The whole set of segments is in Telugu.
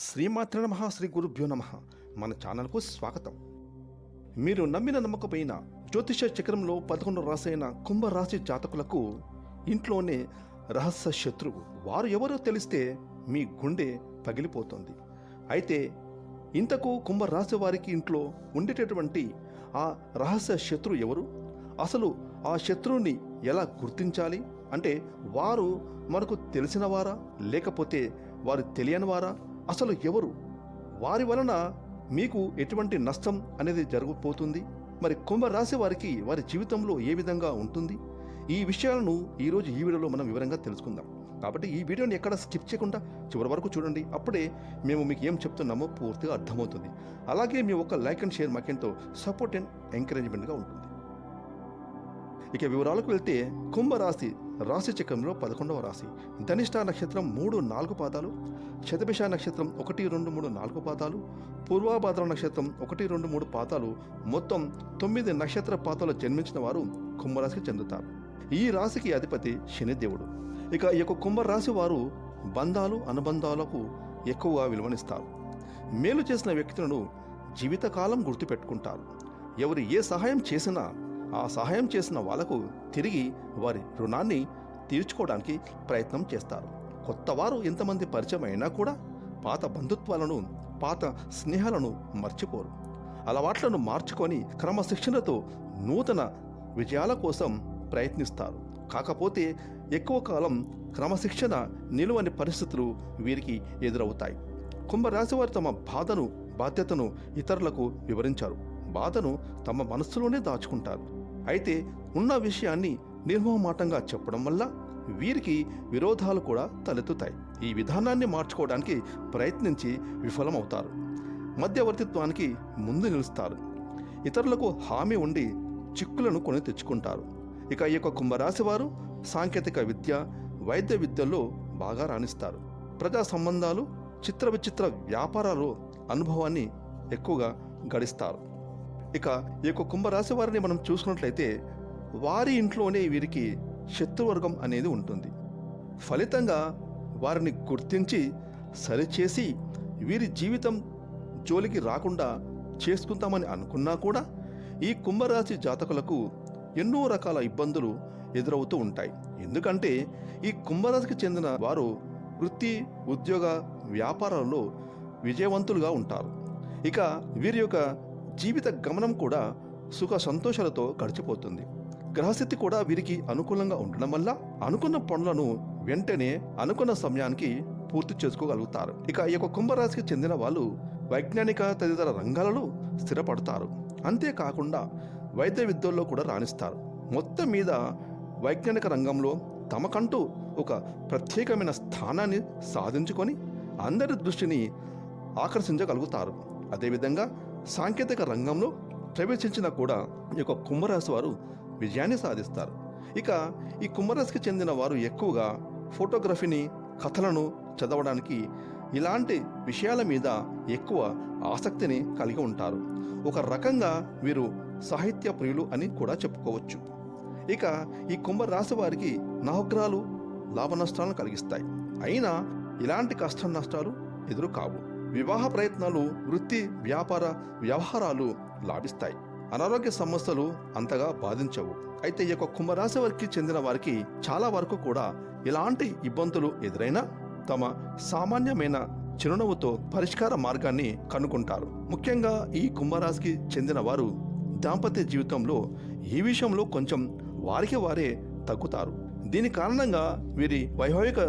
శ్రీమాత్ర నమ శ్రీ గురుభ్యో నమ. మన ఛానల్కు స్వాగతం. మీరు నమ్మిన నమ్మకపోయిన జ్యోతిష చక్రంలో పదకొండు రాసైన కుంభరాశి జాతకులకు ఇంట్లోనే రహస్య శత్రువు. వారు ఎవరో తెలిస్తే మీ గుండె పగిలిపోతుంది. అయితే ఇంతకు కుంభరాశి వారికి ఇంట్లో ఉండేటటువంటి ఆ రహస్య శత్రువు ఎవరు? అసలు ఆ శత్రువుని ఎలా గుర్తించాలి? అంటే వారు మనకు తెలిసినవారా? లేకపోతే వారు తెలియనివారా? అసలు ఎవరు? వారి వలన మీకు ఎటువంటి నష్టం అనేది జరగబోతుంది? మరి కుంభరాశి వారికి వారి జీవితంలో ఏ విధంగా ఉంటుంది? ఈ విషయాలను ఈరోజు ఈ వీడియోలో మనం వివరంగా తెలుసుకుందాం. కాబట్టి ఈ వీడియోని ఎక్కడ స్కిప్ చేయకుండా చివరి వరకు చూడండి. అప్పుడే మేము మీకు ఏం చెప్తున్నామో పూర్తిగా అర్థమవుతుంది. అలాగే మీ ఒక లైక్ అండ్ షేర్ మాకెంతో సపోర్ట్ అండ్ ఎంకరేజ్మెంట్గా ఉంటుంది. ఇక వివరాలకు వెళ్తే కుంభరాశి రాశి చక్రంలో పదకొండవ రాశి. ధనిష్ట నక్షత్రం మూడు నాలుగు పాదాలు. శతభిష నక్షత్రం ఒకటి రెండు మూడు నాలుగు పాదాలు. పూర్వాభాద్ర నక్షత్రం ఒకటి రెండు మూడు పాదాలు. మొత్తం తొమ్మిది నక్షత్ర పాతాలు జన్మించిన వారు కుంభరాశికి చెందుతారు. ఈ రాశికి అధిపతి శనిదేవుడు ఇక ఈ యొక్క కుంభరాశి వారు బంధాలు అనుబంధాలకు ఎక్కువగా విలువనిస్తారు. మేలు చేసిన వ్యక్తులను జీవితకాలం గుర్తుపెట్టుకుంటారు. ఎవరు ఏ సహాయం చేసినా ఆ సహాయం చేసిన వాళ్ళకు తిరిగి వారి రుణాన్ని తీర్చుకోవడానికి ప్రయత్నం చేస్తారు. కొత్తవారు ఎంతమంది పరిచయం అయినా కూడా పాత బంధుత్వాలను పాత స్నేహాలను మర్చిపోరు. అలవాట్లను మార్చుకొని క్రమశిక్షణతో నూతన విజయాల కోసం ప్రయత్నిస్తారు. కాకపోతే ఎక్కువ కాలం క్రమశిక్షణ నిలువని పరిస్థితులు వీరికి ఎదురవుతాయి. కుంభరాశివారు తమ బాధను బాధ్యతను ఇతరులకు వివరించారు. బాధను తమ మనస్సులోనే దాచుకుంటారు. అయితే ఉన్న విషయాన్ని నిర్మోహమాటంగా చెప్పడం వల్ల వీరికి విరోధాలు కూడా తలెత్తుతాయి. ఈ విధానాన్ని మార్చుకోవడానికి ప్రయత్నించి విఫలమవుతారు. మధ్యవర్తిత్వానికి ముందు నిలుస్తారు. ఇతరులకు హామీ ఉండి చిక్కులను కొని తెచ్చుకుంటారు. ఇక ఈ యొక్క కుంభరాశి వారు సాంకేతిక విద్య వైద్య విద్యల్లో బాగా రాణిస్తారు. ప్రజా సంబంధాలు చిత్ర విచిత్ర వ్యాపారాలు అనుభవాన్ని ఎక్కువగా గడిస్తారు. ఇక ఈ యొక్క కుంభరాశి వారిని మనం చూసుకున్నట్లయితే వారి ఇంట్లోనే వీరికి శత్రువర్గం అనేది ఉంటుంది. ఫలితంగా వారిని గుర్తించి సరిచేసి వీరి జీవితం జోలికి రాకుండా చేసుకుంటామని అనుకున్నా కూడా ఈ కుంభరాశి జాతకులకు ఎన్నో రకాల ఇబ్బందులు ఎదురవుతూ ఉంటాయి. ఎందుకంటే ఈ కుంభరాశికి చెందిన వారు వృత్తి ఉద్యోగ వ్యాపారాల్లో విజయవంతులుగా ఉంటారు. ఇక వీరి యొక్క జీవిత గమనం కూడా సుఖ సంతోషాలతో గడిచిపోతుంది. గ్రహస్థితి కూడా వీరికి అనుకూలంగా ఉండడం వల్ల అనుకున్న పనులను వెంటనే అనుకున్న సమయానికి పూర్తి చేసుకోగలుగుతారు. ఇక ఈ యొక్క కుంభరాశికి చెందిన వాళ్ళు వైజ్ఞానిక తదితర రంగాలలో స్థిరపడతారు. అంతేకాకుండా వైద్య విద్యల్లో కూడా రాణిస్తారు. మొత్తం మీద వైజ్ఞానిక రంగంలో తమకంటూ ఒక ప్రత్యేకమైన స్థానాన్ని సాధించుకొని అందరి దృష్టిని ఆకర్షించగలుగుతారు. అదేవిధంగా సాంకేతిక రంగంలో ప్రవేశించినా కూడా ఈ యొక్క కుంభరాశి వారు విజయాన్ని సాధిస్తారు. ఇక ఈ కుంభరాశికి చెందిన వారు ఎక్కువగా ఫోటోగ్రఫీని కథలను చదవడానికి ఇలాంటి విషయాల మీద ఎక్కువ ఆసక్తిని కలిగి ఉంటారు. ఒక రకంగా వీరు సాహిత్య ప్రియులు అని కూడా చెప్పుకోవచ్చు. ఇక ఈ కుంభరాశి వారికి నవగ్రహాలు లాభ నష్టాలను కలిగిస్తాయి. అయినా ఇలాంటి కష్ట నష్టాలు ఎదురు కావు వివాహ ప్రయత్నాలు వృత్తి వ్యాపార వ్యవహారాలు లాభిస్తాయి. అనారోగ్య సమస్యలు అంతగా బాధించవు. అయితే ఈ యొక్క కుంభరాశి వారికి చెందిన వారికి చాలా వరకు కూడా ఇలాంటి ఇబ్బందులు ఎదురైనా తమ సామాన్యమైన చిరునవ్వుతో పరిష్కార మార్గాన్ని కనుక్కుంటారు ముఖ్యంగా ఈ కుంభరాశికి చెందిన వారు దాంపత్య జీవితంలో ఈ విషయంలో కొంచెం వారికి వారే తగ్గుతారు. దీని కారణంగా వీరి వైవాహిక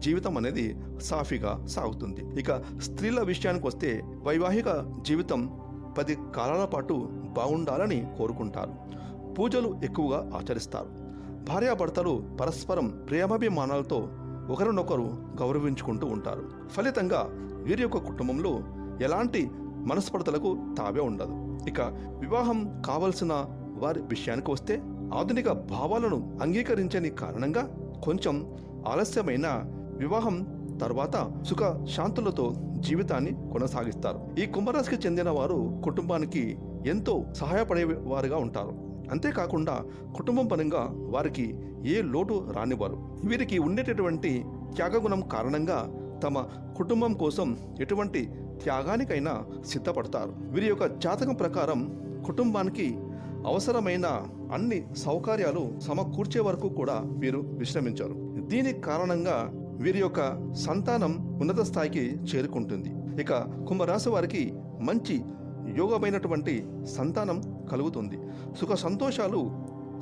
జీవితం అనేది సాఫీగా సాగుతుంది. ఇక స్త్రీల విషయానికి వస్తే వైవాహిక జీవితం పది కాలాల పాటు బాగుండాలని కోరుకుంటారు. పూజలు ఎక్కువగా ఆచరిస్తారు. భార్యాభర్తలు పరస్పరం ప్రేమాభిమానాలతో ఒకరినొకరు గౌరవించుకుంటూ ఉంటారు. ఫలితంగా వీరి యొక్క కుటుంబంలో ఎలాంటి మనస్పర్ధలకు తావే ఉండదు. ఇక వివాహం కావలసిన వారి విషయానికి వస్తే ఆధునిక భావాలను అంగీకరించని కారణంగా కొంచెం ఆలస్యమైన వివాహం తర్వాత సుఖ శాంతులతో జీవితాన్ని కొనసాగిస్తారు. ఈ కుంభరాశికి చెందిన వారు కుటుంబానికి ఎంతో సహాయపడే వారుగా ఉంటారు. అంతేకాకుండా కుటుంబం పరంగా వారికి ఏ లోటు రానివ్వరు. వీరికి ఉండేటటువంటి త్యాగగుణం కారణంగా తమ కుటుంబం కోసం ఎటువంటి త్యాగానికైనా సిద్ధపడతారు. వీరి యొక్క జాతకం ప్రకారం కుటుంబానికి అవసరమైన అన్ని సౌకర్యాలు సమకూర్చే వరకు కూడా వీరు విశ్రమించారు. దీనికి కారణంగా వీరి యొక్క సంతానం ఉన్నత స్థాయికి చేరుకుంటుంది. ఇక కుంభరాశి వారికి మంచి యోగమైనటువంటి సంతానం కలుగుతుంది. సుఖ సంతోషాలు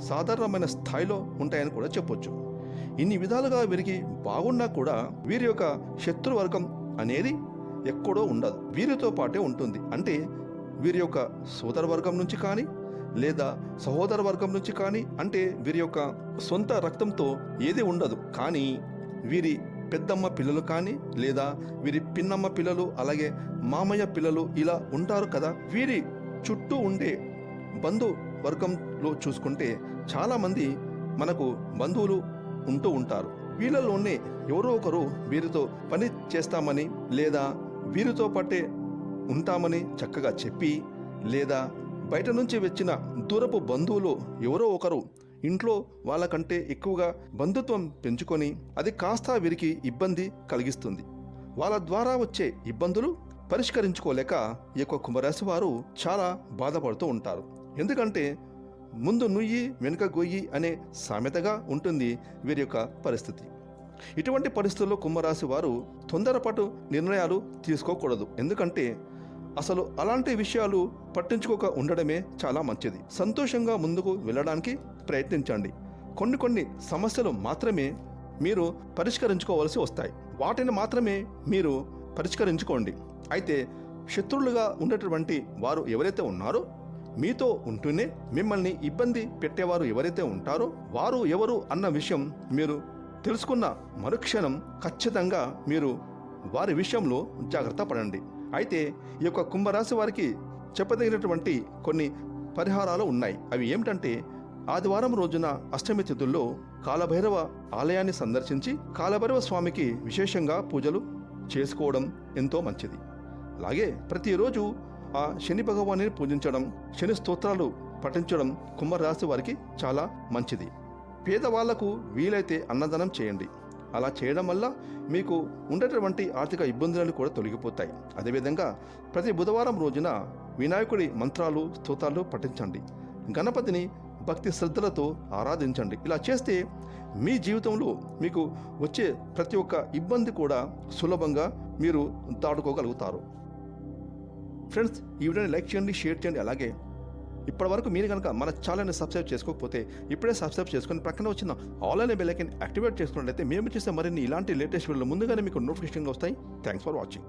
సాధారణమైన స్థాయిలో ఉంటాయని కూడా చెప్పొచ్చు. ఇన్ని విధాలుగా వీరికి బాగున్నా కూడా వీరి యొక్క శత్రువర్గం అనేది ఎక్కడో ఉండదు. వీరితో పాటే ఉంటుంది. అంటే వీరి యొక్క సోదరవర్గం నుంచి కానీ లేదా సహోదర వర్గం నుంచి కానీ అంటే వీరి యొక్క సొంత రక్తంతో ఏది ఉండదు. కానీ వీరి పెద్దమ్మ పిల్లలు కానీ లేదా వీరి పిన్నమ్మ పిల్లలు అలాగే మామయ్య పిల్లలు ఇలా ఉంటారు కదా. వీరి చుట్టూ ఉండే బంధు వర్గంలో చూసుకుంటే చాలామంది మనకు బంధువులు ఉంటూ ఉంటారు. వీళ్ళలోనే ఎవరో ఒకరు వీరితో పని చేస్తామని లేదా వీరితో పట్టే ఉంటామని చక్కగా చెప్పి లేదా బయట నుంచి వచ్చిన దూరపు బంధువులు ఎవరో ఒకరు ఇంట్లో వాళ్ళకంటే ఎక్కువగా బంధుత్వం పెంచుకొని అది కాస్త వీరికి ఇబ్బంది కలిగిస్తుంది. వాళ్ళ ద్వారా వచ్చే ఇబ్బందులు పరిష్కరించుకోలేక ఈ యొక్క కుంభరాశి వారు చాలా బాధపడుతూ ఉంటారు. ఎందుకంటే ముందు నుయ్యి వెనుక గొయ్యి అనే సామెతగా ఉంటుంది వీరి యొక్క పరిస్థితి. ఇటువంటి పరిస్థితుల్లో కుంభరాశి వారు తొందరపాటు నిర్ణయాలు తీసుకోకూడదు. ఎందుకంటే అసలు అలాంటి విషయాలు పట్టించుకోక ఉండడమే చాలా మంచిది. సంతోషంగా ముందుకు వెళ్ళడానికి ప్రయత్నించండి. కొన్ని కొన్ని సమస్యలు మాత్రమే మీరు పరిష్కరించుకోవాల్సి వస్తాయి. వాటిని మాత్రమే మీరు పరిష్కరించుకోండి. అయితే శత్రువులుగా ఉన్నటువంటి వారు ఎవరైతే ఉన్నారో మీతో ఉంటూనే మిమ్మల్ని ఇబ్బంది పెట్టేవారు ఎవరైతే ఉంటారో వారు ఎవరు అన్న విషయం మీరు తెలుసుకున్న మరుక్షణం ఖచ్చితంగా మీరు వారి విషయంలో జాగ్రత్త పడండి. అయితే ఈ యొక్క కుంభరాశి వారికి చెప్పదగినటువంటి కొన్ని పరిహారాలు ఉన్నాయి. అవి ఏమిటంటే ఆదివారం రోజున అష్టమి తిథుల్లో కాలభైరవ ఆలయాన్ని సందర్శించి కాలభైరవ స్వామికి విశేషంగా పూజలు చేసుకోవడం ఎంతో మంచిది. అలాగే ప్రతిరోజు ఆ శని భగవాన్ని పూజించడం శని స్తోత్రాలు పఠించడం కుంభరాశి వారికి చాలా మంచిది. పేదవాళ్ళకు వీలైతే అన్నదానం చేయండి. అలా చేయడం వల్ల మీకు ఉండేటటువంటి ఆర్థిక ఇబ్బందులను కూడా తొలగిపోతాయి. అదేవిధంగా ప్రతి బుధవారం రోజున వినాయకుడి మంత్రాలు స్తోతాలు పఠించండి. గణపతిని భక్తి శ్రద్ధలతో ఆరాధించండి. ఇలా చేస్తే మీ జీవితంలో మీకు వచ్చే ప్రతి ఒక్క ఇబ్బంది కూడా సులభంగా మీరు దాటుకోగలుగుతారు. ఫ్రెండ్స్ ఈ వీడియోని లైక్ చేయండి షేర్ చేయండి అలాగే ఇప్పటి వరకు మీరు కనుక మన ఛానల్ని సబ్స్క్రైబ్ చేసుకోకపోతే ఇప్పుడే సబ్స్క్రైబ్ చేసుకుని ప్రక్కన వచ్చిన ఆన్లైన్ బెల్ ఐకన్ యాక్టివేట్ చేసుకున్నట్లయితే మేము చేసే మరిన్ని ఇలాంటి లేటెస్ట్ వీడియోలు ముందుగానే మీకు నోటిఫికేషన్గా వస్తాయి. Thanks for watching